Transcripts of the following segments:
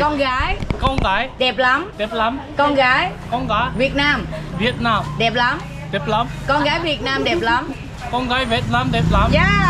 con gái. Con gái. Đẹp lắm. Đẹp lắm. Con gái. Con gái. Việt Nam. Việt Nam. Đẹp lắm. Đẹp lắm. Con gái Việt Nam đẹp lắm. Con gái Việt Nam đẹp lắm. Yeah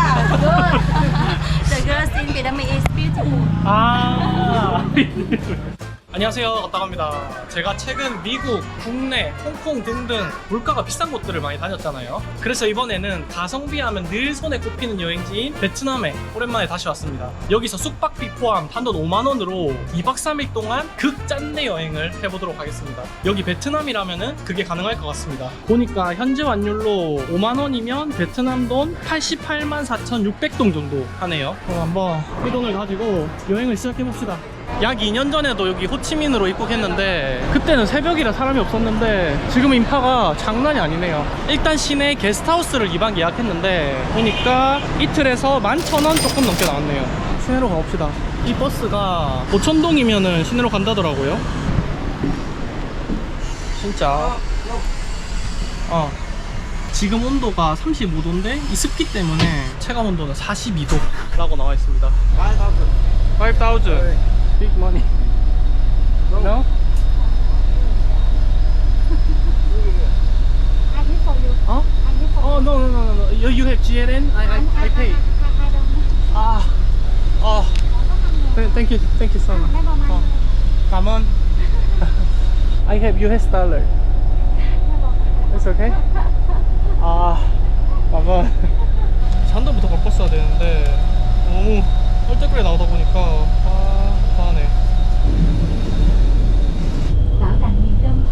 good. The girls in Vietnamese is beautiful. 아 안녕하세요. 갔다갑니다. 제가 최근 미국, 국내, 홍콩 등등 물가가 비싼 곳들을 많이 다녔잖아요. 그래서 이번에는 가성비 하면 늘 손에 꼽히는 여행지인 베트남에 오랜만에 다시 왔습니다. 여기서 숙박비 포함 단돈 5만원으로 2박 3일 동안 극짠내 여행을 해보도록 하겠습니다. 여기 베트남이라면 그게 가능할 것 같습니다. 보니까 현재 환율로 5만원이면 베트남 돈 88만 4,600동 정도 하네요. 그럼 한번 이 돈을 가지고 여행을 시작해봅시다 약 2년 전에도 여기 호치민으로 입국했는데 그때는 새벽이라 사람이 없었는데 지금 인파가 장난이 아니네요. 일단 시내 게스트하우스를 2박 예약했는데 보니까 이틀에서 11,000원 조금 넘게 나왔네요. 시내로 가봅시다. 이 버스가 고천동이면은 시내로 간다더라고요. 진짜. 어. 지금 온도가 35도인데 이 습기 때문에 체감 온도는 42도라고 나와 있습니다. 5,000 big money no? I give for you. 어? I give for Oh no no no no no you, you have GLN? I, I, I pay I, I don't know. 아, 어, th- thank you, thank you so much. Never mind. 어, come on. I have US dollar. It's okay? 아, come on. 산도부터 바꿨어야 되는데 너무 뻘떡거리 나오다 보니까 아, 화하네. Bảo tàng miền Trung.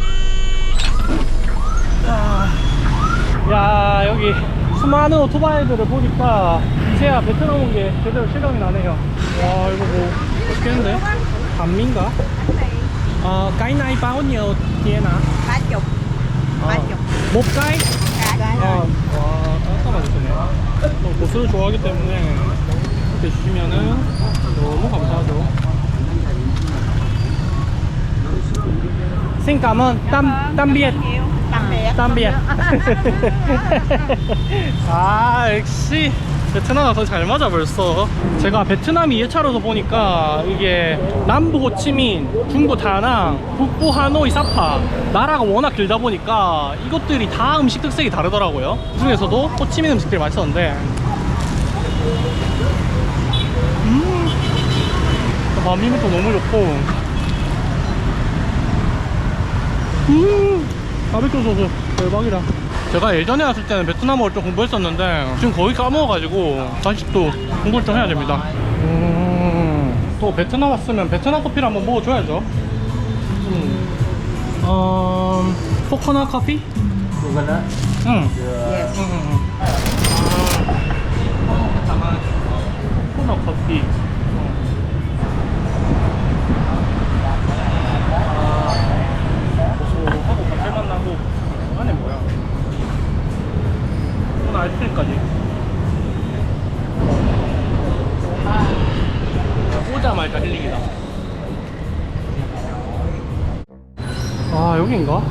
아, 야 여기 수많은 오토바이들을 보니까 이제야 베트남 온 게 제대로 실감이 나네요 와 이거 뭐 멋있겠는데? 반민가? 어, cái này bao nhiêu tiền à? Ba chục. 어, một cái? 어, 와, 깜깜하게 주네. 또 고수를 좋아하기 때문에 이렇게 주시면은 너무 감사하죠. Tam biệt. Tạm biệt. 아 역시 베트남과 더잘 맞아 벌써. 제가 베트남 2회차로도 보니까 이게 남부 호치민, 중부 다낭, 북부 하노이 사파 나라가 워낙 길다 보니까 이것들이 다 음식 특색이 다르더라고요. 그 중에서도 호치민 음식들이 맛있었는데. 음, 반미미도 너무 좋고. 음, 바베큐 소스 대박이다. 제가 예전에 왔을 때는 베트남어를 좀 공부했었는데 지금 거의 까먹어가지고 다시 또 공부를 좀 해야 됩니다. 음, 또 베트남 왔으면 베트남 커피를 한번 먹어줘야죠. 음. 어, 코코넛 커피? Coconut? 응. Yeah. 응, 응, 응. 아. 코코넛 커피. 아이스크림까지. 아, 오자마자 힐링이다. 아 여긴가?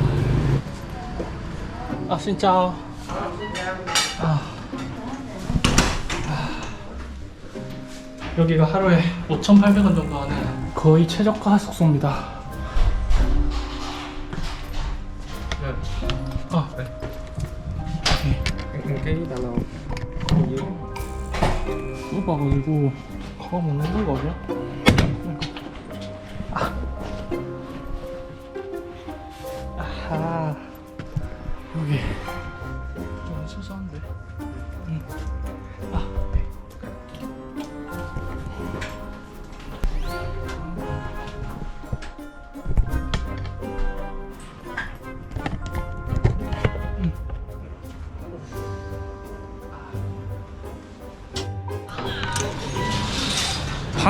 아 진짜. 아. 여기가 하루에 5,800원 정도 하는 거의 최저가 숙소입니다. Cái Zalo 좁아가지고 가가 못 넣는 거 아니야? 아. 아하. 여기 좀 수수한데. 응.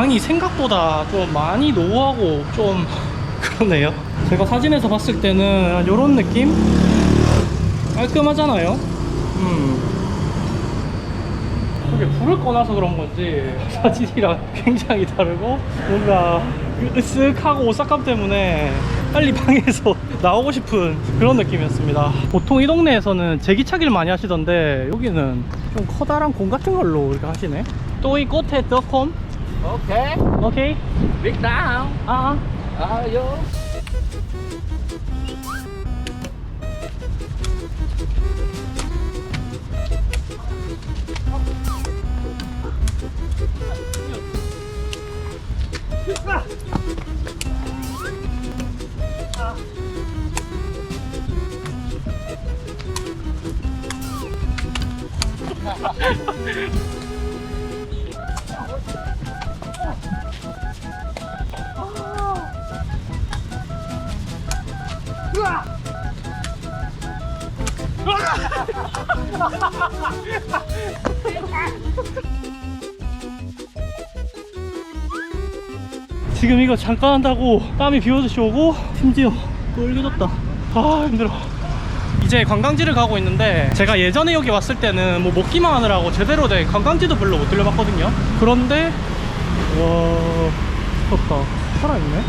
방이 생각보다 좀 많이 노후하고 좀 그러네요. 제가 사진에서 봤을 때는 이런 느낌? 깔끔하잖아요. 음. 이게 불을 꺼놔서 그런 건지 사진이랑 굉장히 다르고 뭔가 으쓱하고 오싹함 때문에 빨리 방에서 나오고 싶은 그런 느낌이었습니다. 보통 이 동네에서는 제기차기를 많이 하시던데 여기는 좀 커다란 공 같은 걸로 이렇게 하시네. 또 이 꽃에 더콤 Ok, 오케이. biết đá không? 아, Ờ, vô. 지금 이거 잠깐 한다고 땀이 비 오듯이 오고 심지어 쫄겨졌다. 아 힘들어. 이제 관광지를 가고 있는데 제가 예전에 여기 왔을 때는 뭐 먹기만 하느라고 제대로 된 관광지도 별로 못 들려봤거든요. 그런데 와 미쳤다. 살아있네?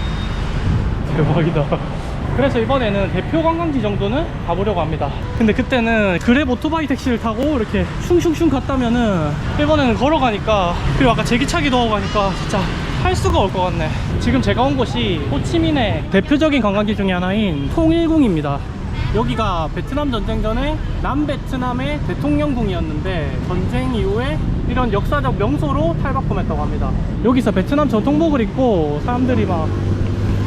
대박이다 그래서 이번에는 대표 관광지 정도는 가보려고 합니다. 근데 그때는 그랩 오토바이 택시를 타고 이렇게 슝슝슝 갔다면은 이번에는 걸어가니까 그리고 아까 제기차기도 하고 가니까 진짜 할 수가 올 것 같네. 지금 제가 온 곳이 호치민의 대표적인 관광지 중에 하나인 통일궁입니다. 여기가 베트남 전쟁 전에 남베트남의 대통령궁이었는데 전쟁 이후에 이런 역사적 명소로 탈바꿈했다고 합니다. 여기서 베트남 전통복을 입고 사람들이 막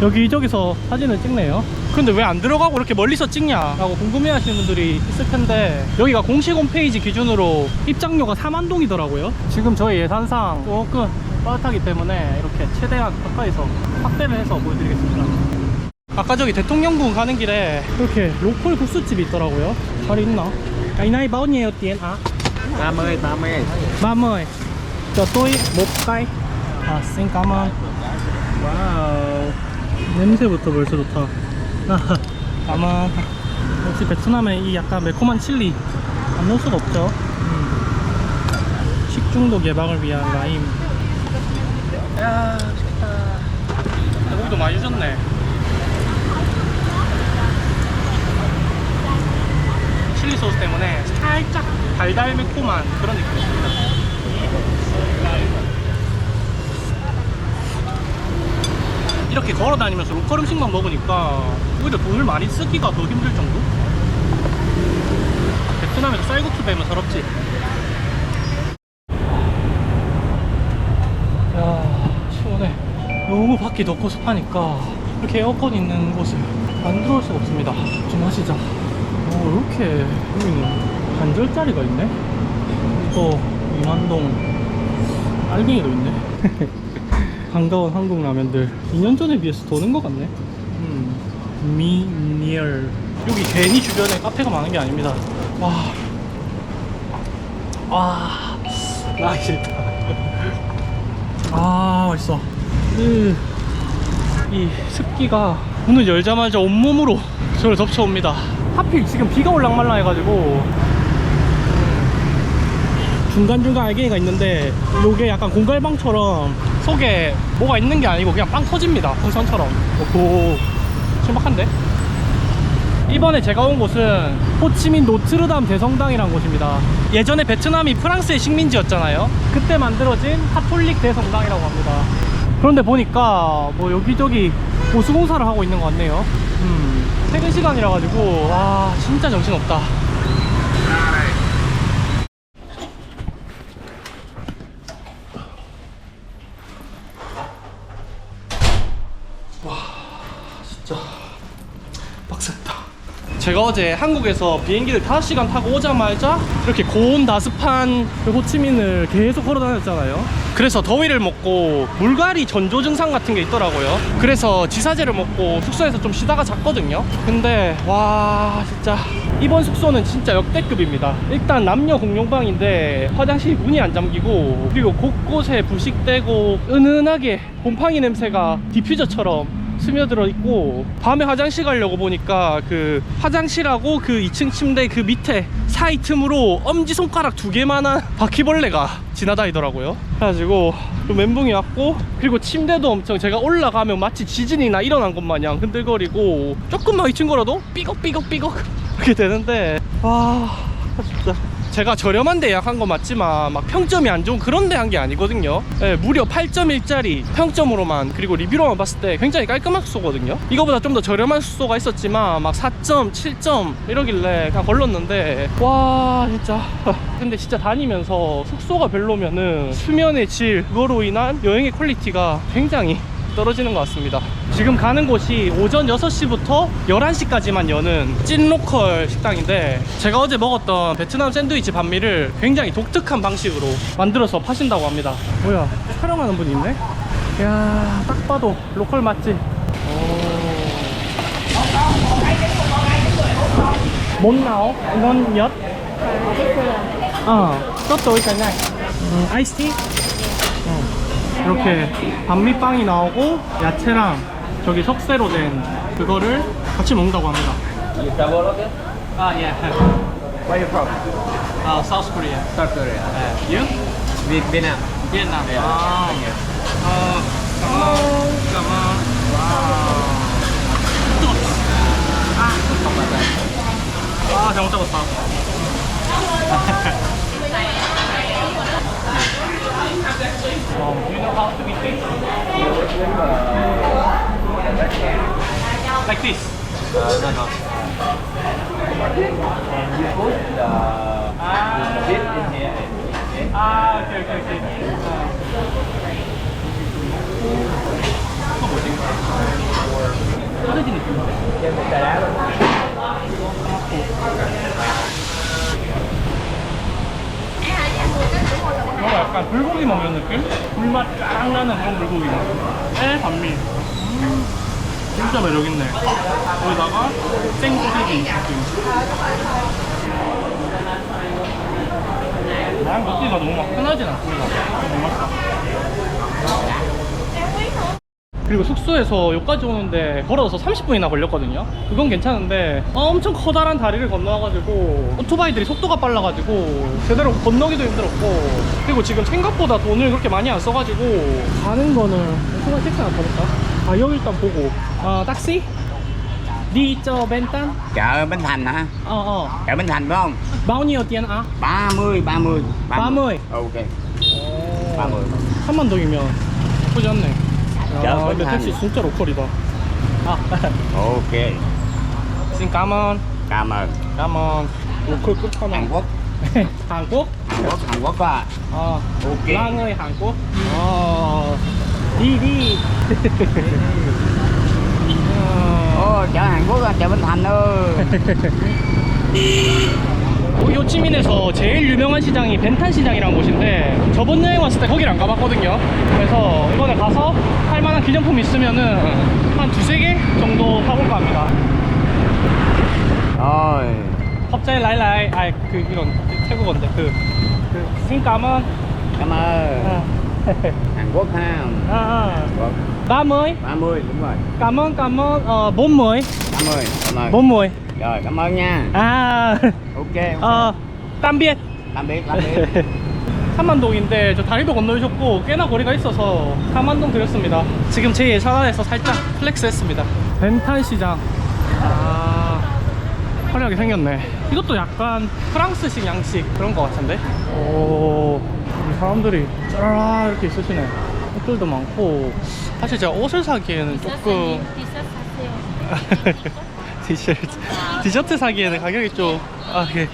여기저기서 사진을 찍네요. 근데 왜 안 들어가고 이렇게 멀리서 찍냐? 라고 궁금해 하시는 분들이 있을 텐데 여기가 공식 홈페이지 기준으로 입장료가 4만 동이더라고요. 지금 저희 예산상 조금 빠듯하기 때문에 이렇게 최대한 가까이서 확대를 해서 보여드리겠습니다. 아까 저기 대통령궁 가는 길에 이렇게 로컬 국수집이 있더라고요. 잘 있나? nhiêu tiền ạ? 30, 30. 30 cho tôi một cây 아, ơn 와우 냄새부터 벌써 좋다. 아마 역시 베트남의 이 약간 매콤한 칠리 안 넣을 수가 없죠? 음. 식중독 예방을 위한 라임. 야 맛있겠다 고기도 많이 주셨네. 칠리 소스 때문에 살짝 달달 매콤한 그런 느낌입니다 이렇게 걸어 다니면서 로컬 음식만 먹으니까 오히려 돈을 많이 쓰기가 더 힘들 정도? 베트남에서 쌀국수 배면 서럽지? 야 시원해. 너무 밖이 덥고 습하니까 이렇게 에어컨 있는 곳을 안 들어올 수가 없습니다. 좀 마시자 어 이렇게 여기는 반절짜리가 있네? 또 이만동 알갱이도 있네 반가운 한국 라면들. 2년 전에 비해서 도는 것 같네. 음, 미니얼. 여기 괜히 주변에 카페가 많은 게 아닙니다. 와, 와, 나 싫다. 아 맛있어. 으, 이 습기가 문을 열자마자 온몸으로 저를 덮쳐옵니다. 하필 지금 비가 올랑말랑 해가지고 중간중간 알갱이가 있는데 요게 약간 공갈방처럼 속에 뭐가 있는 게 아니고 그냥 빵 터집니다. 풍선처럼. 오 신박한데? 이번에 제가 온 곳은 호치민 노트르담 대성당이라는 곳입니다. 예전에 베트남이 프랑스의 식민지였잖아요. 그때 만들어진 카톨릭 대성당이라고 합니다. 그런데 보니까 뭐 여기저기 보수공사를 하고 있는 것 같네요. 음, 퇴근 시간이라 가지고 와 진짜 정신없다 진짜 빡셌다. 제가 어제 한국에서 비행기를 5시간 타고 오자마자 이렇게 고온 다습한 그 호치민을 계속 걸어 다녔잖아요. 그래서 더위를 먹고 물갈이 전조 증상 같은 게 있더라고요. 그래서 지사제를 먹고 숙소에서 좀 쉬다가 잤거든요. 근데 와 진짜 이번 숙소는 진짜 역대급입니다. 일단 남녀 공용방인데 화장실 문이 안 잠기고 그리고 곳곳에 부식되고 은은하게 곰팡이 냄새가 디퓨저처럼 스며들어 있고 밤에 화장실 가려고 보니까 그 화장실하고 그 2층 침대 그 밑에 사이 틈으로 엄지손가락 두 개만한 바퀴벌레가 지나다니더라고요. 그래가지고 좀 멘붕이 왔고 그리고 침대도 엄청 제가 올라가면 마치 지진이나 일어난 것 마냥 흔들거리고 조금만 2층 걸어도 삐걱삐걱삐걱 이렇게 되는데 와 진짜 제가 저렴한 데 예약한 거 맞지만 막 평점이 안 좋은 그런 데 한 게 아니거든요. 예, 무려 8.1짜리 평점으로만 그리고 리뷰로만 봤을 때 굉장히 깔끔한 숙소거든요. 이거보다 좀 더 저렴한 숙소가 있었지만 막 4점 7점 이러길래 그냥 걸렀는데 와 진짜. 근데 진짜 다니면서 숙소가 별로면은 수면의 질 그거로 인한 여행의 퀄리티가 굉장히 떨어지는 것 같습니다. 지금 가는 곳이 오전 6시부터 11시까지만 여는 찐 로컬 식당인데 제가 어제 먹었던 베트남 샌드위치 반미를 굉장히 독특한 방식으로 만들어서 파신다고 합니다. 뭐야 촬영하는 분이 있네? 이야 딱 봐도 로컬 맛집. 못 나오? 어, 또또 있잖아. 음, 아이스티? 이렇게 반미빵이 나오고 야채랑 저기 석쇠로 된 그거를 같이 먹는다고 합니다. You travel okay? 아 예. Where you from? 아 South Korea. South Korea. Uh, You? Vi- Vietnam. Vietnam. Yeah. 아. 어. 가만. 가만. 와. 아 잘못 잡았다. Um, do you know how to make this? Like this. Uh, no, no. And you put the Ah. bit in here. Okay. 아, 오케이, 오케이, 오케이. 아. 이거 뭐지? 떨어지 느낌인데? Thêm một trà đá luôn. 뭔가 약간 불고기 먹는 느낌? 불맛 쫙 나는 그런 불고기 맛. 에 반미. 음, 진짜 매력있네. 거기다가 생고기. 난 먹기가 너무 막 편하진 않습니다. 너무 맛있다. 그리고 숙소에서 여기까지 오는데 걸어서 30분이나 걸렸거든요 그건 괜찮은데 엄청 커다란 다리를 건너가지고 오토바이들이 속도가 빨라가지고 제대로 건너기도 힘들었고 그리고 지금 생각보다 돈을 그렇게 많이 안 써가지고 가는 거는 오토바이 택시 하나 타볼까? 가격 일단 보고 아 cho bên tan chợ Bến Thành hả? ờ ờ Chợ Bến Thành phải không? bao nhiêu tiền ạ? 30, 30. 30. Ok, 30. 3만 동이면 나쁘지 않네 자, 야 근데 한- 택시 진짜 로컬이다 아 ơn cảm ơn. cảm ơn 로컬 끝판왕 Hàn Quốc Ờ, đi đi Ờ, Ồ, chợ Hàn Quốc à, chợ Bến Thành ơi. 여기 호치민에서 제일 유명한 시장이 벤탄 시장이라는 곳인데 저번 여행 왔을 때 거기를 안 가봤거든요 그래서 이번에 가서 할 만한 기념품 있으면은 한 두세 개 정도 사볼까 합니다 Rồi, 갑자기 라이라이 아그 이건 태국어인데 그, 그 신까만 cảm ơn. 아. 아, 아. Hàn Quốc. ba mươi 30, đúng rồi. cảm ơn cảm ơn bốn mươi 30, cảm ơn. bốn mươi Rồi, cảm ơn nha. 아 Ok. 어, 땀비엣 Tạm biệt, tạm biệt. 삼만동인데 저 다리도 건너주셨고 꽤나 거리가 있어서 4만동 드렸습니다. 지금 제 예산 안에서 살짝 플렉스 했습니다. 벤탄 시장. 아 화려하게 생겼네. 이것도 약간 프랑스식 양식 그런 것 같은데? 오 사람들이 쫙 이렇게 있으시네. 옷들도 많고. 사실 제가 옷을 사기에는 조금 티셔츠 디저트 사기에는 가격이 좀 아, 이게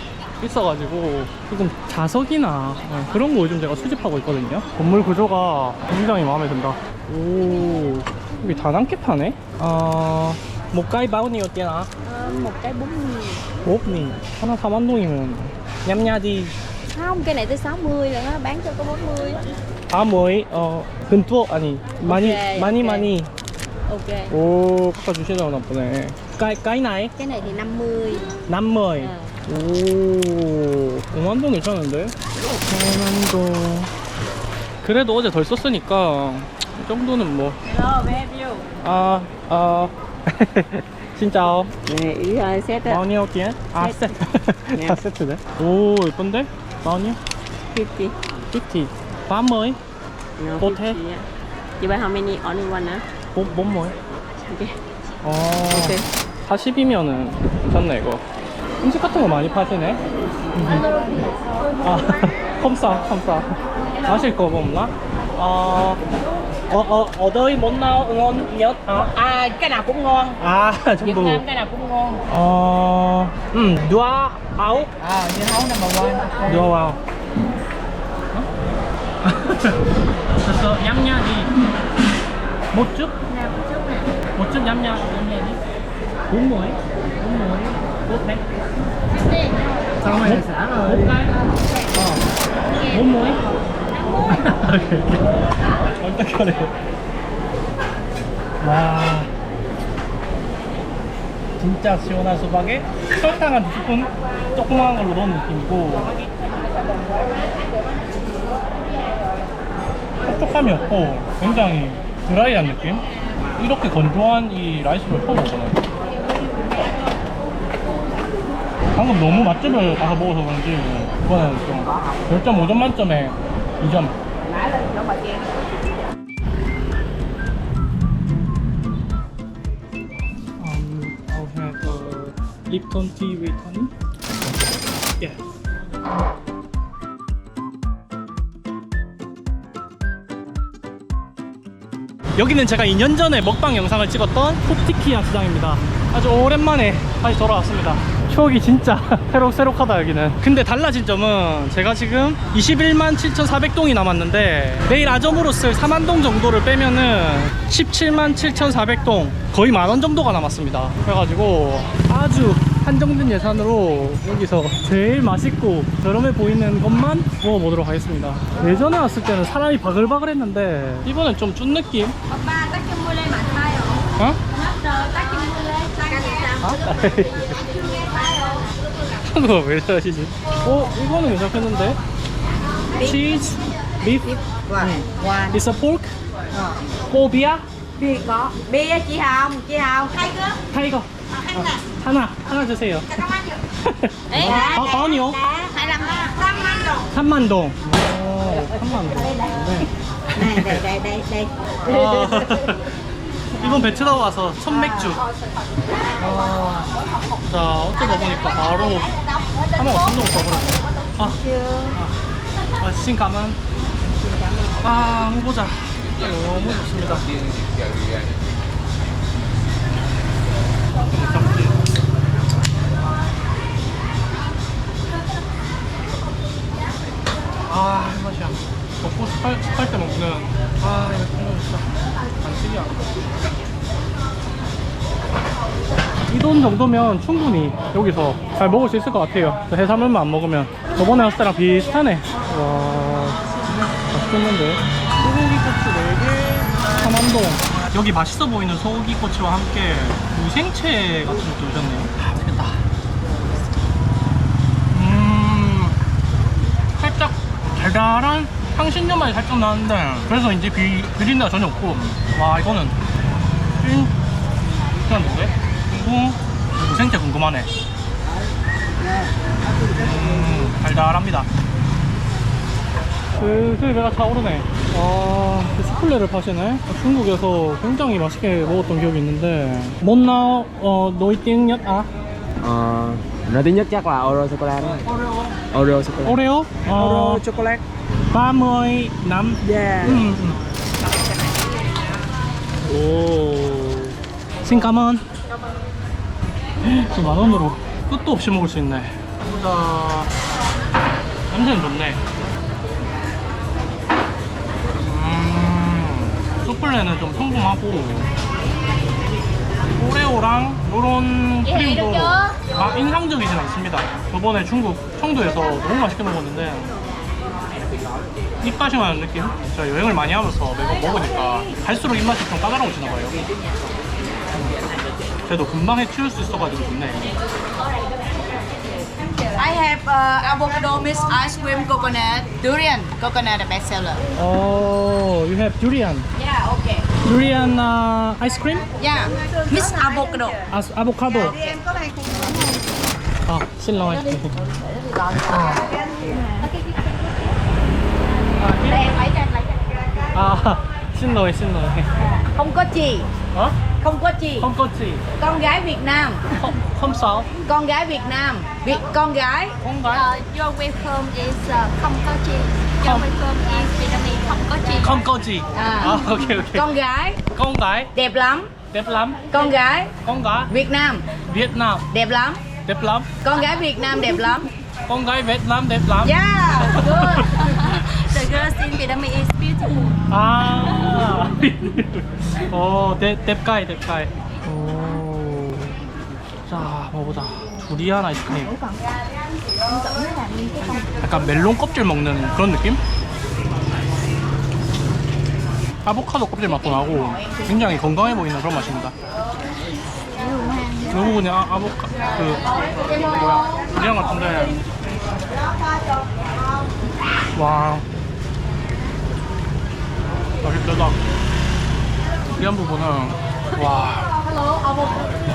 있어가지고 조금 자석이나 어, 그런 거 요즘 제가 수집하고 있거든요. 건물 구조가 굉장히 마음에 든다. 오 여기 다 남게 파네? 아 một cây bao nhiêu tiền ạ? một cái bún ốp 니. 하나 4만 동이면 냠냐지 không cái này tới 60 rồi nó bán cho có 40 á. 아모이? 어 근투 아니 많이 오케이, 많이 오케이. 많이 ok 오 깎아주시려나 보네 까이 까이 나이? cái này thì 50 남머이 Ờ. 오 5만 동 괜찮은데? 5만 동 그래도 어제 덜 썼으니까 이 정도는 뭐 rồi về view 아, 아, 진짜요? này ý ơi set á 마우니 어디에? 아, 세트. 세트. 다 세트네. 오, 예쁜데? 마우니? 50 50. 밤머이? no, Hotel? 50 á. you buy how many only one á 뭐, 뭔 뭐이? ok 어, ok 40이면은 괜찮네, 이거. 음식 같은 거 많이 파시네? 아, 컴싸, 컴싸. 마실 거 없나? 어, 어, 어, ở đây món nào ngon nhất hả? À, cái nào cũng ngon À, Việt 전부. Nam cái nào cũng ngon 어, 음, 누아 아우, à như hấu number one 누아 와우. 됐 어, 얌얌, 얌얌이. bốn muối, bốn muối, bốn đấy. Xong rồi, xả rồi. Bốn cái. Ờ. Bốn muối. 어떡하래. 와. 진짜 시원한 수박에 설탕 한두 스푼 조그마한 걸로 넣은 느낌이고 촉촉함이 없고 굉장히 드라이한 느낌? 이렇게 건조한 이 라이스를 처음 먹어요 방금 너무 맛집을 가서 먹어서 그런지 이거는 좀 별점 5점 만점에 2점 Um, I'll have uh, Lipton tea with honey. Yeah. 여기는 제가 2년 전에 먹방 영상을 찍었던 푸티키야 시장입니다. 아주 오랜만에 다시 돌아왔습니다. 추억이 진짜 새록새록하다 여기는. 근데 달라진 점은 제가 지금 21만 7,400동이 남았는데 내일 아점으로 쓸 4만 동 정도를 빼면은 17만 7,400동 거의 만원 정도가 남았습니다. 그래가지고 아주 한정된 예산으로 여기서 제일 맛있고 저렴해 보이는 것만 먹어보도록 하겠습니다. 예전에 왔을 때는 사람이 바글바글 했는데 이번엔 좀준 느낌? 한국어 왜 저러시지? 어? 이거는 괜찮겠는데? 치즈, beef, One it's a pork, phobia, Bia có Bia chị Hồng Chị Hồng Thay cơ 타이거 하나, 하나 주세요 Đấy 어, 아니요 25 5 đồng 3만 동 오, 3만 동 네. Đây đây đây đây 아, 이번 베트남 와서 첫 맥주. 아, 자, 어쩌다 보니까 바로 하나가 손으로 써버렸네. 아, 아, 아, 신감은. 아, 한번 보자. 너무 좋습니다. 아, 이 맛이야. 먹고 싶을, 싶을 때 먹는. 아, 이거 진짜 반칙이야. 이돈 정도면 충분히 여기서 잘 먹을 수 있을 것 같아요. 저 해산물만 안 먹으면. 저번에 왔을 때랑 비슷하네. 와, 맛있겠는데? 소고기 꼬치 4개, 삼안동. 여기 맛있어 보이는 소고기 꼬치와 함께 무생채 같은 것도 주셨네요. 아, 맛있겠다. 음, 살짝 달달한 향신료 맛이 살짝 나는데 그래서 이제 비, 비린내가 전혀 없고. 와 이거는 찐 괜찮은데? 그리고 무생채 궁금하네. 음, 달달합니다. 슬슬 배가 차오르네. 아 스플레를 파시네. 중국에서 굉장히 맛있게 먹었던 기억이 있는데. 못나 어 노이띵 엿아? Ờ, nói tiếng nhất chắc là Oreo chocolate đó. Oreo chocolate. 오레오 어, chocolate. 35남 Yeah. 음, 음. 오. 신까만. 만 원으로 끝도 없이 먹을 수 있네. 보자. 냄새는 좋네. 음, 수플레는 좀 성공하고 오레오랑 요런 크림도 아, 인상적이진 않습니다. 저번에 중국 청도에서 너무 맛있게 먹었는데 입맛이 가는 느낌? 제가 여행을 많이 하면서 매번 먹으니까 갈수록 입맛이 좀 까다로워지나 봐요. 그래도 금방 해치울 수 있어가지고 좋네. I have uh, avocado mixed ice cream coconut durian coconut best seller. Oh, you have durian. Yeah, okay. Durian uh, ice cream? Yeah, mixed avocado. As avocado. 아, 신랑 아이스크림. Em lấy cho lấy À, xin lỗi, xin lỗi. Không có chị. Hả? Không có chị. Không có chị. Con gái Việt Nam. Không, không sao. Con gái Việt Nam. Việt con gái. Không gái. Uh, Your welcome is uh, không có chị. Your không. welcome is Vietnamese không có chị. Không có chị. À, à ok ok. Con gái. Con gái. Đẹp lắm. Đẹp lắm. Con gái. Con gái. Việt Nam. Việt Nam. Đẹp lắm. Đẹp lắm. Con gái Việt Nam đẹp lắm. Con gái Việt Nam đẹp lắm. Yeah, good. The girls in Vietnamese is beautiful. 아, 어, 대, 뎁가이, 뎁가이. 오. 자, 먹어보자. 두리안 아이스크림. 약간 멜론 껍질 먹는 그런 느낌? 아보카도 껍질 맛도 나고 굉장히 건강해 보이는 그런 맛입니다. 너무 그냥 아- 아보카 그 뭐야 두리안 같은데 와 맛있다. 두리안 부분은 와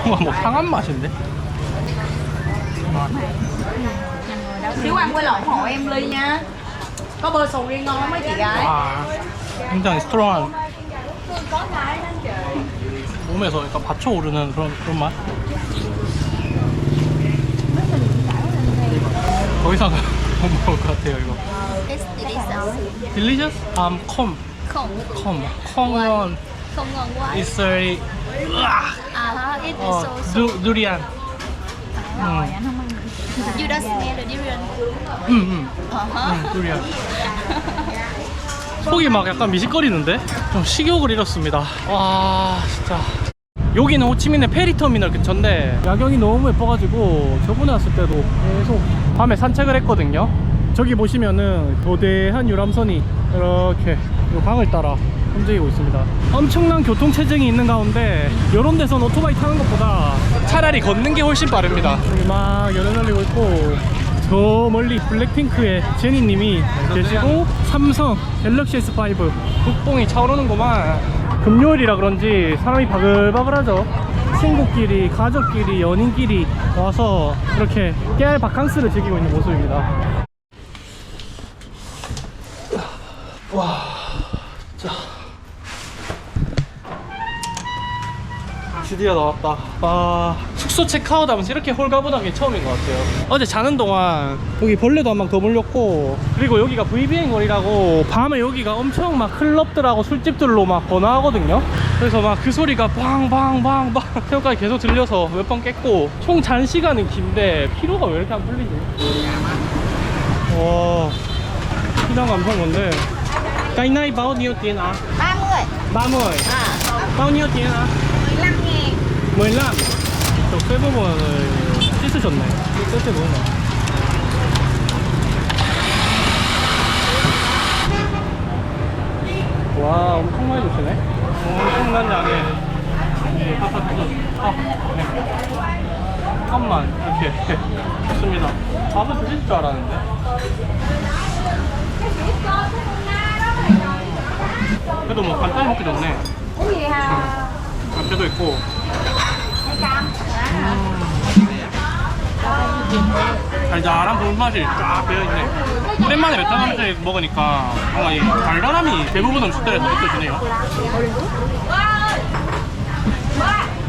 뭔가 뭐 상한 맛인데? Xíu ăn quay lộn hộ em ly nha. Có bơ sầu riêng ngon lắm mấy chị gái. 와 굉장히 스트롱한 몸에서 약간 받쳐 오르는 그런 그런 맛. 더 이상 못 먹을 것 같아요 이거. It's delicious. Delicious? Um, 콤, Không, 콤, 콩은 không ngon quá. is very 으악! Uh, it is 어, so so. 두, 두리안. 음, You don't smell the durian. 음, 음, Uh-huh. 음, 두리안. 속이 막 약간 미식거리는데? 좀 식욕을 잃었습니다. 와, 진짜. 여기는 호치민의 페리터미널 근처인데 야경이 너무 예뻐가지고 저번에 왔을 때도 계속 밤에 산책을 했거든요. 저기 보시면은 거대한 유람선이 이렇게 이 강을 따라 움직이고 있습니다. 엄청난 교통체증이 있는 가운데 이런 데선 오토바이 타는 것보다 차라리 걷는 게 훨씬 빠릅니다. 막 연애 날리고 있고 저 멀리 블랙핑크의 제니님이 계시고 삼성 갤럭시 S5 국뽕이 차오르는구만 금요일이라 그런지 사람이 바글바글하죠 친구끼리 가족끼리 연인끼리 와서 이렇게 깨알 바캉스를 즐기고 있는 모습입니다 와 진짜 드디어 나왔다. 아, 숙소 체크아웃 하면서 이렇게 홀가분한 게 처음인 것 같아요. 어제 자는 동안 여기 벌레도 한 방 더 물렸고, 그리고 여기가 VBN 거리라고 밤에 여기가 엄청 막 클럽들하고 술집들로 막 번화하거든요. 그래서 막 그 소리가 빵빵빵빵 새우까지 계속 들려서 몇 번 깼고, 총 잔 시간은 긴데 피로가 왜 이렇게 안 풀리지? 와, 피난 감성 뭔데? Cái này bao nhiêu tiền ạ? 30 30. à Bao nhiêu tiền ạ? 15 ngàn 15. 저 세부분을 씻으셨네. 세트 뭐나? 와, 엄청 많이 주시네. 엄청난 양의 이 파스타. 아, 네. 잠깐만, 이렇게. 좋습니다. 밥을 드실 줄 알았는데. 그래도 뭐 간단히 먹기 좋네. 잡채도 있고. 달달한 불맛이 쫙 배어있네. 오랜만에 베트남 음식 먹으니까 뭔가 이 달달함이 대부분 음식들에서 느껴지네요.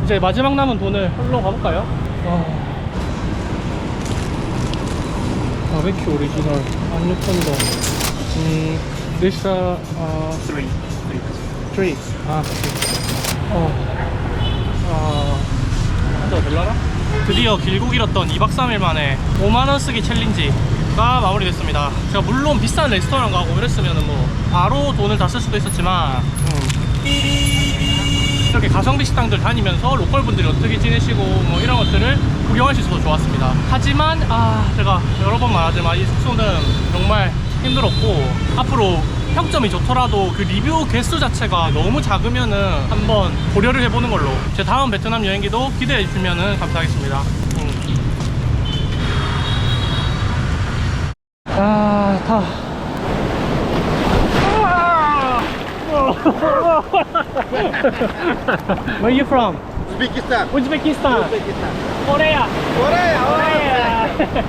이제 마지막 남은 돈을 홀로 가볼까요? 어. 바베큐 오리지널 16,000원. 음, this uh, uh, three. three. 아, 한자 될라나? 드디어 길고 길었던 2박 3일 만에 5만원 쓰기 챌린지가 마무리됐습니다. 제가 물론 비싼 레스토랑 가고 이랬으면 뭐 바로 돈을 다 쓸 수도 있었지만 음, 이렇게 가성비 식당들 다니면서 로컬 분들이 어떻게 지내시고 뭐 이런 것들을 구경할 수 있어서 좋았습니다. 하지만 아 제가 여러 번 말하지만 이 숙소는 정말 힘들었고 앞으로 평점이 좋더라도 그 리뷰 개수 자체가 너무 작으면은 한번 고려를 해보는 걸로 제 다음 베트남 여행기도 기대해 주시면 감사하겠습니다. 음. 아, 다. Where you from? Uzbekistan. Uzbekistan. Uzbekistan. Korea. Korea. Korea.